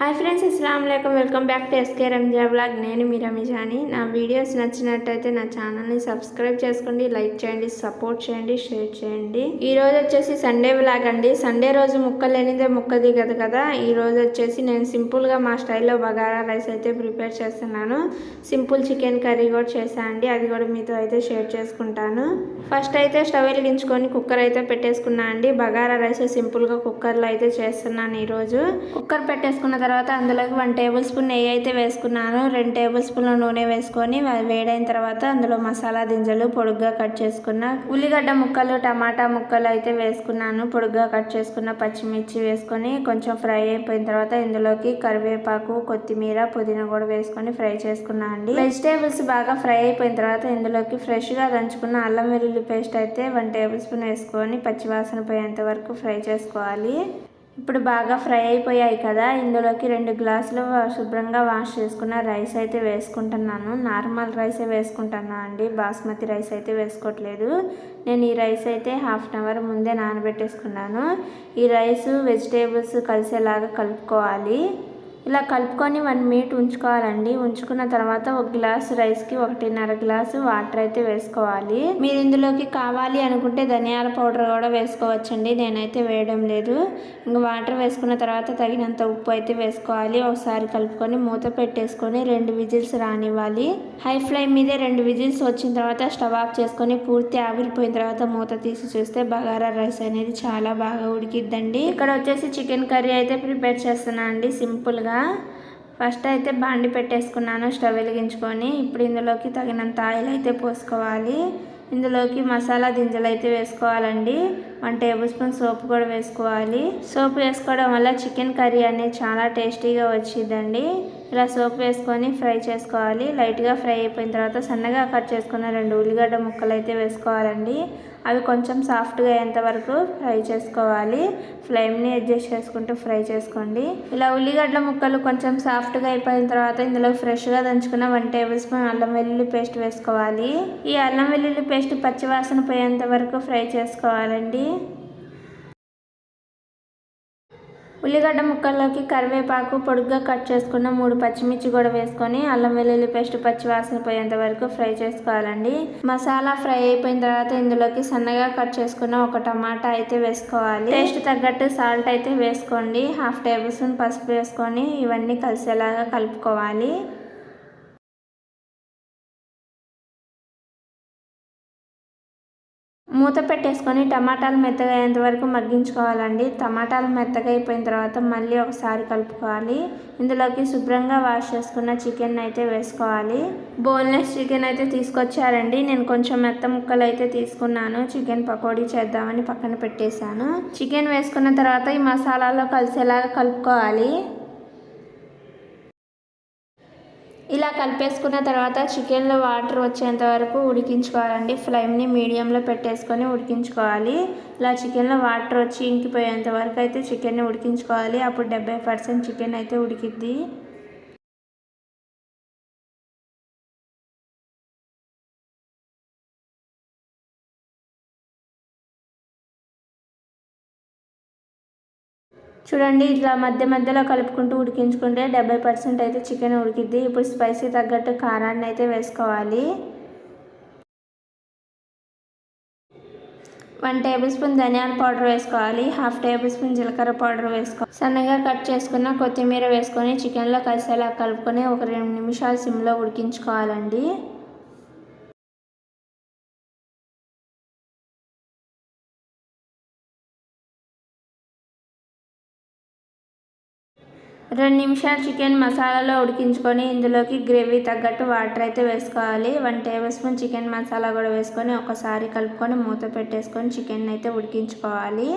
Hi friends అస్సలం అయికం welcome back to SK Ramza blog. నేను మీ రమిజాని నా వీడియోస్ నచ్చినట్టయితే నా ఛానల్ని సబ్స్క్రైబ్ చేసుకోండి లైక్ చేయండి సపోర్ట్ చేయండి షేర్ చేయండి. ఈ రోజు వచ్చేసి సండే బ్లాగ్ అండి. సండే రోజు ముక్క లేనిదే ముక్క దిగదు కదా. ఈ రోజు వచ్చేసి నేను సింపుల్గా మా స్టైల్లో బగారా రైస్ అయితే ప్రిపేర్ చేస్తున్నాను. సింపుల్ చికెన్ కర్రీ కూడా చేశాను అండి. అది కూడా మీతో అయితే షేర్ చేసుకుంటాను. ఫస్ట్ అయితే స్టవ్ వెలిగించుకొని కుక్కర్ అయితే పెట్టేసుకున్నా అండి. బగారా రైస్ సింపుల్గా కుక్కర్లో అయితే చేస్తున్నాను ఈరోజు కుక్కర్ పెట్టేసుకున్న తర్వాత తర్వాత అందులోకి వన్ టేబుల్ స్పూన్ నెయ్యి అయితే వేసుకున్నాను. రెండు టేబుల్ స్పూన్ల నూనె వేసుకొని వేడైన తర్వాత అందులో మసాలా దింజలు పొడుగ్గా కట్ చేసుకున్న ఉల్లిగడ్డ ముక్కలు టమాటా ముక్కలు అయితే వేసుకున్నాను. పొడుగ్గా కట్ చేసుకున్న పచ్చిమిర్చి వేసుకొని కొంచెం ఫ్రై అయిపోయిన తర్వాత ఇందులోకి కరివేపాకు కొత్తిమీర పుదీనా కూడా వేసుకొని ఫ్రై చేసుకున్నా అండి. వెజిటేబుల్స్ బాగా ఫ్రై అయిపోయిన తర్వాత ఇందులోకి ఫ్రెష్గా దంచుకున్న అల్లం వెల్లుల్లి పేస్ట్ అయితే వన్ టేబుల్ స్పూన్ వేసుకొని పచ్చివాసన పోయేంత వరకు ఫ్రై చేసుకోవాలి. ఇప్పుడు బాగా ఫ్రై అయిపోయాయి కదా ఇందులోకి రెండు గ్లాసులు శుభ్రంగా వాష్ చేసుకున్న రైస్ అయితే వేసుకుంటున్నాను. నార్మల్ రైసే వేసుకుంటున్నాను అండి? బాస్మతి రైస్ అయితే వేసుకోవట్లేదు. నేను ఈ రైస్ అయితే హాఫ్ అన్ అవర్ ముందే నానబెట్టేసుకున్నాను. ఈ రైస్ వెజిటేబుల్స్ కలిసేలాగా కలుపుకోవాలి. ఇలా కలుపుకొని వన్ మినిట్ ఉంచుకోవాలండి. ఉంచుకున్న తర్వాత ఒక గ్లాస్ రైస్కి ఒకటిన్నర గ్లాసు వాటర్ అయితే వేసుకోవాలి. మీరు ఇందులోకి కావాలి అనుకుంటే ధనియాల పౌడర్ కూడా వేసుకోవచ్చండి. నేనైతే వేయడం లేదు. ఇంకా వాటర్ వేసుకున్న తర్వాత తగినంత ఉప్పు అయితే వేసుకోవాలి. ఒకసారి కలుపుకొని మూత పెట్టేసుకొని రెండు విజిల్స్ రానివ్వాలి. హై ఫ్లేమ్ మీదే రెండు విజిల్స్ వచ్చిన తర్వాత స్టవ్ ఆఫ్ చేసుకొని పూర్తి ఆవిరిపోయిన తర్వాత మూత తీసి చూస్తే బగారా రైస్ అనేది చాలా బాగా ఉడికిద్దండి. ఇక్కడ వచ్చేసి చికెన్ కర్రీ అయితే ప్రిపేర్ చేస్తున్నాను అండి సింపుల్గా ఫస్ట్ అయితే బాండి పెట్టేసుకున్నాను స్టవ్ వెలిగించుకొని. ఇప్పుడు ఇందులోకి తగినంత ఆయిల్ అయితే పోసుకోవాలి. ఇందులోకి మసాలా దింజలు అయితే వేసుకోవాలండి. వన్ టేబుల్ స్పూన్ సోప్ కూడా వేసుకోవాలి. సోప్ వేసుకోవడం వల్ల చికెన్ కర్రీ అనేది చాలా టేస్టీగా వచ్చిందండి ఇలా సోప్ వేసుకొని ఫ్రై చేసుకోవాలి. లైట్గా ఫ్రై అయిపోయిన తర్వాత సన్నగా కట్ చేసుకున్న రెండు ఉల్లిగడ్డ ముక్కలు అయితే వేసుకోవాలండి. అవి కొంచెం సాఫ్ట్గా అయ్యేంత వరకు ఫ్రై చేసుకోవాలి. ఫ్లేమ్ని అడ్జస్ట్ చేసుకుంటూ ఫ్రై చేసుకోండి. ఇలా ఉల్లిగడ్డ ముక్కలు కొంచెం సాఫ్ట్గా అయిపోయిన తర్వాత ఇందులో ఫ్రెష్గా దంచుకున్న వన్ టేబుల్ స్పూన్ అల్లం వెల్లుల్లి పేస్ట్ వేసుకోవాలి. ఈ అల్లం వెల్లుల్లి పేస్ట్ పచ్చివాసన పోయేంత వరకు ఫ్రై చేసుకోవాలండి. ఉల్లిగడ్డ ముక్కల్లోకి కరివేపాకు పొడుగ్గా కట్ చేసుకున్న మూడు పచ్చిమిర్చి కూడా వేసుకొని అల్లం వెల్లుల్లి పేస్ట్ పచ్చి వాసన పోయేంత వరకు ఫ్రై చేసుకోవాలండి. మసాలా ఫ్రై అయిపోయిన తర్వాత ఇందులోకి సన్నగా కట్ చేసుకున్న ఒక టమాటా అయితే వేసుకోవాలి. టేస్ట్ తగ్గట్టు సాల్ట్ అయితే వేసుకోండి. హాఫ్ టేబుల్ స్పూన్ పసుపు వేసుకొని ఇవన్నీ కలిసేలాగా కలుపుకోవాలి. మూత పెట్టేసుకొని టమాటాలు మెత్తగా అయ్యేంత వరకు మగ్గించుకోవాలండి. టమాటాలు మెత్తగా అయిపోయిన తర్వాత మళ్ళీ ఒకసారి కలుపుకోవాలి. ఇందులోకి శుభ్రంగా వాష్ చేసుకున్న చికెన్ అయితే వేసుకోవాలి. బోన్లెస్ చికెన్ అయితే తీసుకొచ్చారండి. నేను కొంచెం మెత్త ముక్కలు అయితే తీసుకున్నాను. చికెన్ పకోడీ చేద్దామని పక్కన పెట్టేశాను. చికెన్ వేసుకున్న తర్వాత ఈ మసాలాలో కలిసేలాగా కలుపుకోవాలి. ఇలా కలిపేసుకున్న తర్వాత చికెన్లో వాటర్ వచ్చేంత వరకు ఉడికించుకోవాలండి. ఫ్లేమ్ని మీడియంలో పెట్టేసుకొని ఉడికించుకోవాలి. ఇలా చికెన్లో వాటర్ వచ్చి ఇంకిపోయేంత వరకు అయితే చికెన్ని ఉడికించుకోవాలి. అప్పుడు డెబ్బై పర్సెంట్ చికెన్ అయితే ఉడికిద్ది. చూడండి ఇట్లా మధ్య మధ్యలో కలుపుకుంటూ ఉడికించుకుంటే డెబ్బై పర్సెంట్ అయితే చికెన్ ఉడికిద్ది. ఇప్పుడు స్పైసీ తగ్గట్టు కారాన్ని అయితే వేసుకోవాలి. వన్ టేబుల్ స్పూన్ ధనియాల పౌడర్ వేసుకోవాలి. హాఫ్ టేబుల్ స్పూన్ జీలకర్ర పౌడర్ వేసుకోవాలి. సన్నగా కట్ చేసుకున్న కొత్తిమీర వేసుకొని చికెన్లో కలిసేలా కలుపుకొని ఒక రెండు నిమిషాలు సిమ్లో ఉడికించుకోవాలండి. రెండు నిమిషాలు చికెన్ మసాలాలో ఉడికించుకొని ఇందులోకి గ్రేవీ తగ్గట్టు వాటర్ అయితే వేసుకోవాలి. One table spoon chicken masala కూడా వేసుకొని ఒకసారి కలుపుకొని మూత పెట్టేసుకొని చికెన్ అయితే ఉడికించుకోవాలి.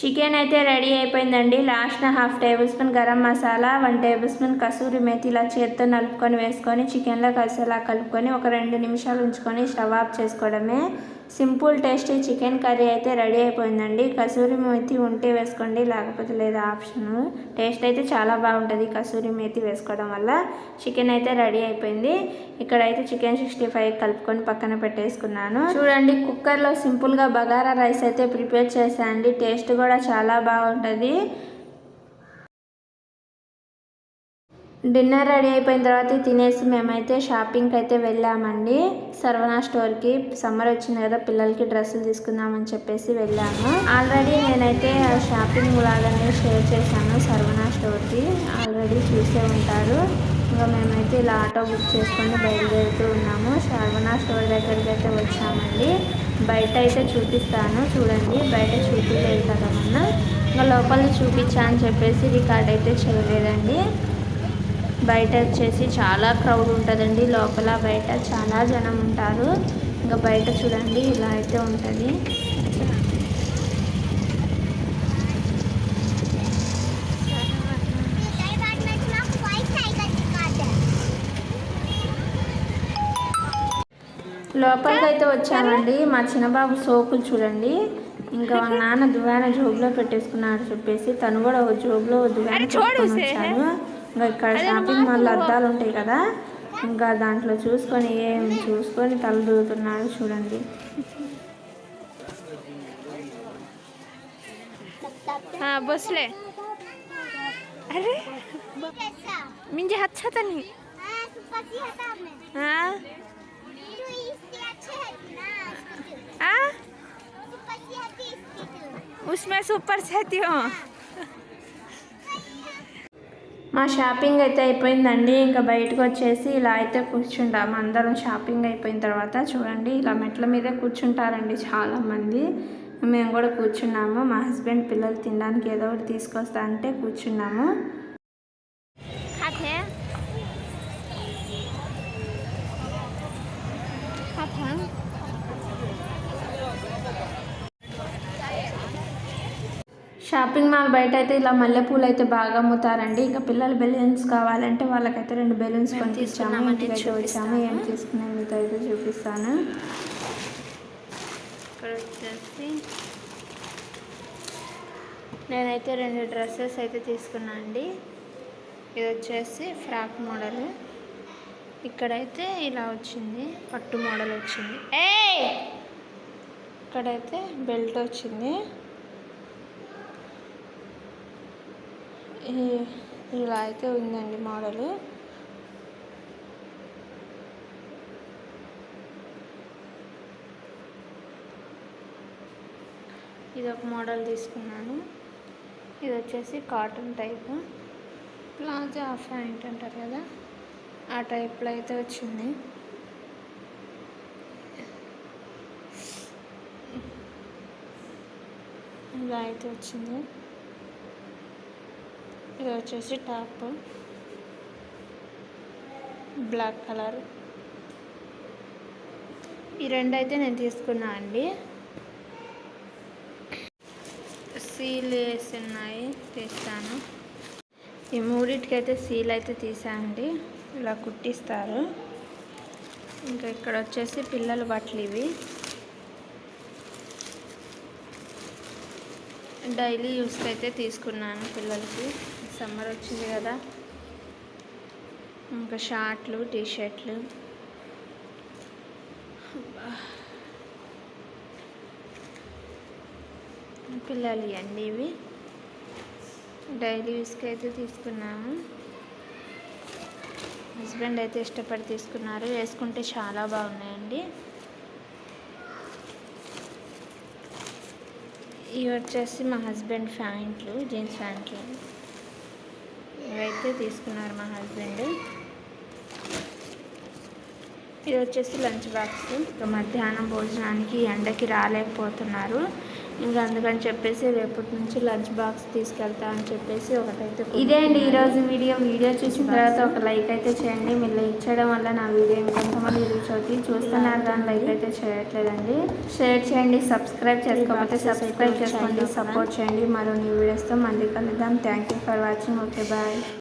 చికెన్ అయితే రెడీ అయిపోయిందండి. Last half table spoon garam masala one table spoon kasuri methi ఇలా చేత్తో నలుపుకొని వేసుకొని చికెన్లో కలిసేలా కలుపుకొని ఒక రెండు నిమిషాలు ఉంచుకొని స్టవ్ ఆఫ్ చేసుకోవడమే. సింపుల్ టేస్టీ చికెన్ కర్రీ అయితే రెడీ అయిపోయిందండి. కసూరి మేతి ఉంటే వేసుకోండి లేకపోతే లేదా ఆప్షన్. టేస్ట్ అయితే చాలా బాగుంటుంది కసూరి మేతి వేసుకోవడం వల్ల. చికెన్ అయితే రెడీ అయిపోయింది. ఇక్కడైతే చికెన్ సిక్స్టీ ఫైవ్ కలుపుకొని పక్కన పెట్టేసుకున్నాను. చూడండి కుక్కర్లో సింపుల్గా బగారా రైస్ అయితే ప్రిపేర్ చేశానండి. టేస్ట్ కూడా చాలా బాగుంటుంది. డిన్నర్ రెడీ అయిపోయిన తర్వాత తినేసి మేమైతే షాపింగ్కి అయితే వెళ్ళామండి. సర్వనా స్టోర్కి సమ్మర్ వచ్చింది కదా పిల్లలకి డ్రెస్సులు తీసుకుందామని చెప్పేసి వెళ్ళాము. ఆల్రెడీ నేనైతే ఆ షాపింగ్ లాగానే షేర్ చేశాను సర్వనా స్టోర్కి. ఆల్రెడీ చూసే ఉంటారు. ఇంకా మేమైతే ఇలా ఆటో బుక్ చేసుకొని బయలుదేరుతూ ఉన్నాము. సర్వనా స్టోర్ దగ్గరికి అయితే వచ్చామండి. బయట అయితే చూపిస్తాను. చూడండి బయట చూపించలేదు కదా మొన్న ఇంకా లోపల చూపించా అని చెప్పేసి రికార్డ్ అయితే చేయలేదండి. బయట వచ్చేసి చాలా క్రౌడ్ ఉంటుందండి. లోపల బయట చాలా జనం ఉంటారు. ఇంకా బయట చూడండి ఇలా అయితే ఉంటుంది. లోపలికి అయితే వచ్చామండి. మా చిన్నబాబు సోకులు చూడండి. ఇంకా వాళ్ళ నాన్న దువ్వాన జోబులో పెట్టేసుకున్నాడు చెప్పేసి. తను కూడా ఒక జోబులో దువ్వాన వచ్చాడు. ఇంకా ఇక్కడ షాపింగ్ మాల్ అద్దాలు ఉంటాయి కదా ఇంకా దాంట్లో చూసుకొని ఏం చూసుకొని తల దూతున్నాడు చూడండి बसले अरे म्हणजे हात छातानी हा आ उसमें सुपर छाती हो మా షాపింగ్ అయితే అయిపోయిందండి. ఇంకా బయటకు వచ్చేసి ఇలా అయితే కూర్చుంటాము అందరం షాపింగ్ అయిపోయిన తర్వాత చూడండి ఇలా మెట్ల మీదే కూర్చుంటారండి చాలామంది. మేము కూడా కూర్చున్నాము. మా హస్బెండ్ పిల్లలు తినడానికి ఏదో ఒకటి తీసుకొస్తా అంటే కూర్చున్నాము. షాపింగ్ మాల్ బయట అయితే ఇలా మల్లెపూలు అయితే బాగా అమ్ముతారండి. ఇంకా పిల్లలు బెలూన్స్ కావాలంటే వాళ్ళకైతే రెండు బెలూన్స్ కొని తీసుకున్నాము ఇంటికి అయితే వచ్చాము. ఏం తీసుకునే మీతో అయితే చూపిస్తాను. ఇక్కడ వచ్చేసి నేనైతే రెండు డ్రెస్సెస్ అయితే తీసుకున్నా అండి. ఇది వచ్చేసి ఫ్రాక్ మోడల్. ఇక్కడైతే ఇలా వచ్చింది పట్టు మోడల్ వచ్చింది ఏ ఇక్కడైతే బెల్ట్ వచ్చింది ఇలా అయితే ఉందండి మోడల్. ఇది ఒక మోడల్ తీసుకున్నాను. ఇది వచ్చేసి కాటన్ టైప్. ప్లాజా ప్యాంట్ అంటారు కదా ఆ టైప్లో అయితే వచ్చింది. ఇలా అయితే వచ్చింది. ఇది వచ్చేసి టాప్. Black colour. ఈ రెండు అయితే నేను తీసుకున్నా అండి. సీల్ వేసి ఉన్నాయి తీస్తాను. ఈ మూడింటికి అయితే సీల్ అయితే తీసానండి ఇలా కుట్టిస్తారు. ఇంకా ఇక్కడ వచ్చేసి పిల్లల బట్టలు ఇవి. డైలీ యూస్కి అయితే తీసుకున్నాను పిల్లలకి. సమ్మర్ వచ్చింది కదా. ఇంకా షార్ట్లు టీ షర్ట్లు పిల్లలు అండి ఇవి. డైలీ యూస్కి అయితే తీసుకున్నాము. హస్బెండ్ అయితే ఇష్టపడి తీసుకున్నారు. వేసుకుంటే చాలా బాగున్నాయండి. ఇవి వచ్చేసి మా హస్బెండ్ ప్యాంట్లు జీన్స్ ప్యాంట్లు. ఇవైతే తీసుకున్నారు మా హస్బెండ్. ఇది వచ్చేసి లంచ్ బాక్స్. మధ్యాహ్నం భోజనానికి ఎండకి రాలేకపోతున్నారు. ఇంకా అందుకని చెప్పేసి రేపటి నుంచి లంచ్ బాక్స్ తీసుకెళ్తా అని చెప్పేసి ఒకటైతే ఇదే అండి ఈరోజు వీడియో. వీడియో చూసిన తర్వాత ఒక లైక్ అయితే చేయండి. మీరు లైక్ చేయడం వల్ల నా వీడియో ఇంకొంతమంది రీచ్ అవుతుంది చూస్తున్నారు కానీ లైక్ అయితే చేయట్లేదండి. షేర్ చేయండి సబ్స్క్రైబ్ చేసుకోకపోతే సబ్స్క్రైబ్ చేసుకోండి సపోర్ట్ చేయండి. మరో న్యూ వీడియోస్తో మళ్ళీ కలుద్దాం. Thank you for watching okay bye